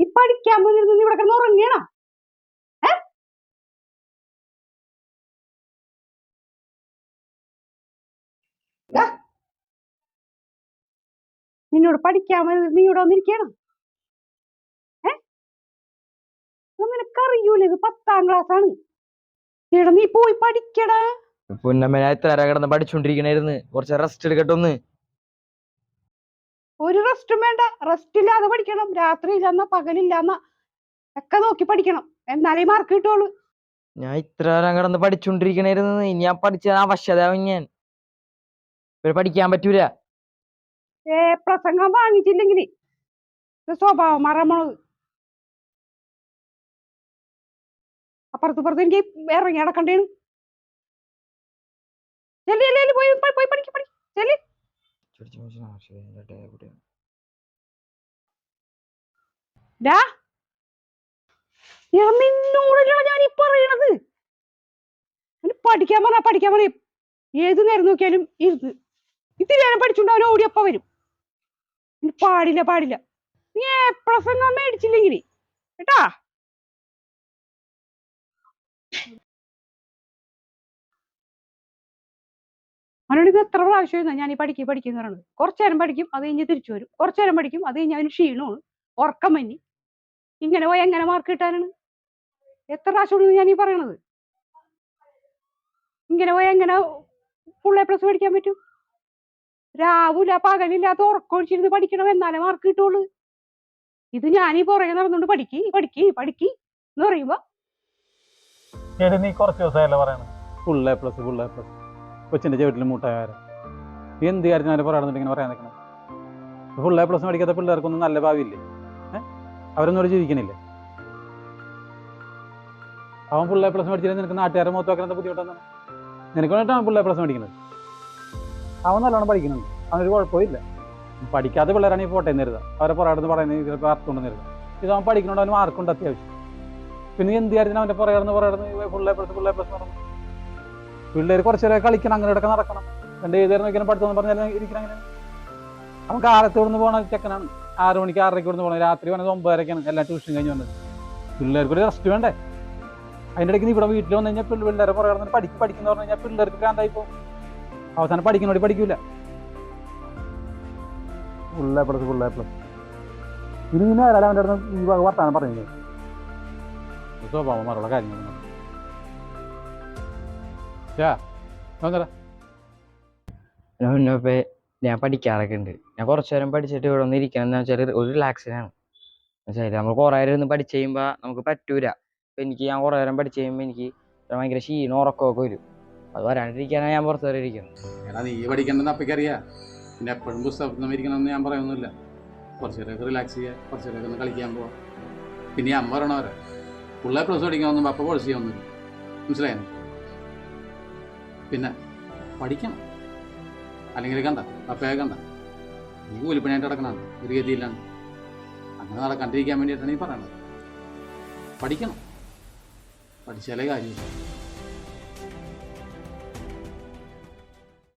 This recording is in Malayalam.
ഈ പഠിക്കാൻ നീ ഇവിടെ കിടന്ന് ഉറങ്ങിയണോ. നിന്നോട് പഠിക്കാൻ നീ ഇവിടെ വന്നിരിക്കണം? നിനക്കറിയൂല ഇത് പത്താം ക്ലാസ് ആണ് എടാ നീ പോയി പഠിക്കടാ. പൊന്നമ്മ ഞാൻ ഇത്ര കിടന്ന് പഠിച്ചോണ്ടിരിക്കണായിരുന്നു. കുറച്ച് റെസ്റ്റ് എടുക്കട്ടെ ഒന്ന്. ഒരു റെസ്റ്റും വേണ്ട. റെസ്റ്റ് ഇല്ലാതെ പഠിക്കണം. രാത്രി ഇല്ലെന്ന പകലില്ലാന്ന ഒക്കെ നോക്കി പഠിക്കണം. എന്നാലേ മാർക്ക് കിട്ടുള്ളൂ. ഞാൻ ഇത്ര നേരം കിടന്ന് പഠിച്ചുകൊണ്ടിരിക്കണായിരുന്നു ഇനി ഞാൻ പഠിച്ച അവശതാവും ഞാൻ. ഇവർ പഠിക്കാൻ പറ്റൂല. ഏ പ്രസംഗം വാങ്ങിച്ചില്ലെങ്കിൽ സ്വഭാവം മറമണത്. അപ്പുറത്ത് ഇപ്പുറത്ത് എനിക്ക് ഇറങ്ങി നടക്കണ്ടേണ് ചെല്ലി ചെല്ലി ചെല്ലി പോയി പോയി പഠിക്കും പഠിക്ക്. ഞാൻ ഈ പറയണത്? പഠിക്കാൻ പറഞ്ഞാ പഠിക്കാൻ പറയും. ഏത് നേരം നോക്കിയാലും ഇരുന്ന്. ഇത്തിരി നേരം പഠിച്ചുകൊണ്ട് അവൻ ഓടിയപ്പ വരും. പാടില്ല പാടില്ല. നീ എപ്പഴും മേടിച്ചില്ലെങ്കിൽ കേട്ടാ? ഇത് എത്ര പ്രാവശ്യം ഞാൻ ഈ പഠിക്കും പഠിക്കും എന്ന് പറയുന്നത്. കുറച്ചു നേരം പഠിക്കും അത് കഴിഞ്ഞ് തിരിച്ചു വരും. കുറച്ചു നേരം പഠിക്കും അത് കഴിഞ്ഞ് അവന് ക്ഷീണമാണ്. ഉറക്കം മഞ്ഞി ഇങ്ങനെ പോയി എങ്ങനെ മാർക്ക് കിട്ടാനാണ്? എത്ര പ്രാവശ്യമാണ് ഞാൻ ഈ പറയണത്? ഇങ്ങനെ പോയി എങ്ങനെ ഫുൾ എ പ്ലസ് പഠിക്കാൻ പറ്റും? രാവില പകലില്ലാത്ത ഉറക്കൊഴിച്ചിരുന്ന് പഠിക്കണം എന്നാലേ മാർക്ക് കിട്ടുള്ളൂ. ഇത് ഞാനീ പുറകെ നടന്നുകൊണ്ട് പഠിക്കി പഠിക്കി പഠിക്കി എന്ന് പറയുമ്പോ നീ കുറച്ച് ദിവസമായല്ലേ പറയണത്. Full A plus full A plus കൊച്ചിന്റെ ചുവട്ടിൽ മൂട്ടായാരം നീ എന്ത് കാര്യത്തിനാലും അവരെ ഇങ്ങനെ പറയാൻ നിൽക്കണം? ഫുൾ എ പ്ലസ് മേടിക്കാത്ത പിള്ളേർക്കൊന്നും നല്ല ഭാവിയില്ലേ? അവരൊന്നും ഇവിടെ ജീവിക്കണില്ലേ? അവൻ ഫുൾ എ പ്ലസ് മേടിച്ചില്ല നിനക്ക് നാട്ടുകാരെ മൊത്തം വെക്കാൻ ബുദ്ധിമുട്ടെന്നാണ് നിനക്ക് വേണ്ടിയിട്ടാണ് ഫുൾ എ പ്ലസ് മേടിക്കുന്നത് അവൻ നല്ലോണം പഠിക്കുന്നുണ്ട്. അവനൊരു കുഴപ്പമില്ല. പഠിക്കാത്ത പിള്ളേരാണ് ഈ പോട്ടെ കരുതുക. അവരെ പുറകെ പറയുന്നത് ചിലപ്പോൾ അർത്ഥമുണ്ടെന്ന് കരുതുക. ഇത് അവൻ പഠിക്കുന്നുണ്ട് അവന് മാർക്കുണ്ട് അത്യാവശ്യം. പിന്നെ എന്ത് കാര്യത്തിന് അവന്റെ പുറകെ പുറകെ full A plus full A plus പറഞ്ഞു പിള്ളേർ കുറച്ച് നേരം കളിക്കണം അങ്ങനെ ഇടയ്ക്ക് നടക്കണം. രണ്ട് ഏത് നേരം നോക്കിയാലും പഠിത്തം പറഞ്ഞാൽ ഇരിക്കണം അങ്ങനെ അവൻ കാലത്ത് ഇവിടുന്ന് പോണ ചെക്കനാണ്. ആറ് മണിക്ക് ആറരയ്ക്ക് ഇവിടുന്ന് പോകണം രാത്രി വന്നത് ഒമ്പതരക്കാണ് എല്ലാം ട്യൂഷൻ കഴിഞ്ഞ് വന്നത്. പിള്ളേർക്ക് ഒരു റെസ്റ്റ് വേണ്ടേ? അതിന്റെ ഇടയ്ക്ക് ഇവിടെ വീട്ടിൽ വന്നു കഴിഞ്ഞാൽ പിള്ളേരെ പുറകെ നടന്ന് പഠിക്ക് പഠിക്കുന്ന പറഞ്ഞു കഴിഞ്ഞാൽ പിള്ളേർക്ക് ഭ്രാന്തായി പോകും. അവസാനം പഠിക്കുന്നോടി പഠിക്കൂല. എ പ്ലസ് എ പ്ലസ് ഇനി ഇനി ആരാണ് അവന്റെ അടുത്ത് ഈ വർത്താനം വർത്താനം സ്വഭാവം മറുള്ള കാര്യങ്ങൾ യാ വന്നെടാ. പൊന്നപ്പ ഞാൻ പഠിക്കാറൊക്കെ ഉണ്ട്. ഞാൻ കുറച്ചു നേരം പഠിച്ചിട്ട് ഇവിടെ ഒന്ന് ഇരിക്കണം. എന്ന് വെച്ചാൽ ഒരു റിലാക്സിനാണ് വെച്ചാൽ നമ്മൾ കുറേ നേരം ഇരുന്ന് പഠിച്ചു കഴിയുമ്പോൾ നമുക്ക് പറ്റൂല. ഇപ്പൊ എനിക്ക് ഞാൻ കുറേ നേരം പഠിച്ചു കഴിയുമ്പോൾ എനിക്ക് ഭയങ്കര ക്ഷീണം ഉറക്കമൊക്കെ വരും. അത് വരാണ്ടിരിക്കാനാണ് ഞാൻ പുറത്തു വരെ ഇരിക്കുന്നത്. എടാ നീ പഠിക്കേണ്ടെന്ന് അപ്പയ്ക്കറിയാം. പിന്നെ എപ്പോഴും പുസ്തകം ഇരിക്കണമെന്ന് ഞാൻ പറയുന്നില്ല. കുറച്ച് നേരമൊക്കെ റിലാക്സ് ചെയ്യുക കുറച്ച് നേരമൊക്കെ ഒന്ന് കളിക്കാൻ പോവാം. പിന്നെ അമ്മ പറയണവരെ പിള്ളേർ പ്ലസ് പഠിക്കാനൊന്നും അപ്പ മനസ്സിലായോ? പിന്നെ പഠിക്കണം. അല്ലെങ്കിൽ കണ്ട അപ്പേ കണ്ട. നീ കൂലിപ്പണിയായിട്ട് നടക്കണതാണ് ഒരു ഗതിയിലാണ് അങ്ങനെ നാളെ കണ്ടിരിക്കാൻ വേണ്ടിയിട്ടാണ് ഈ പറയണത്. പഠിക്കണം. പഠിച്ചാലേ കാര്യമില്ല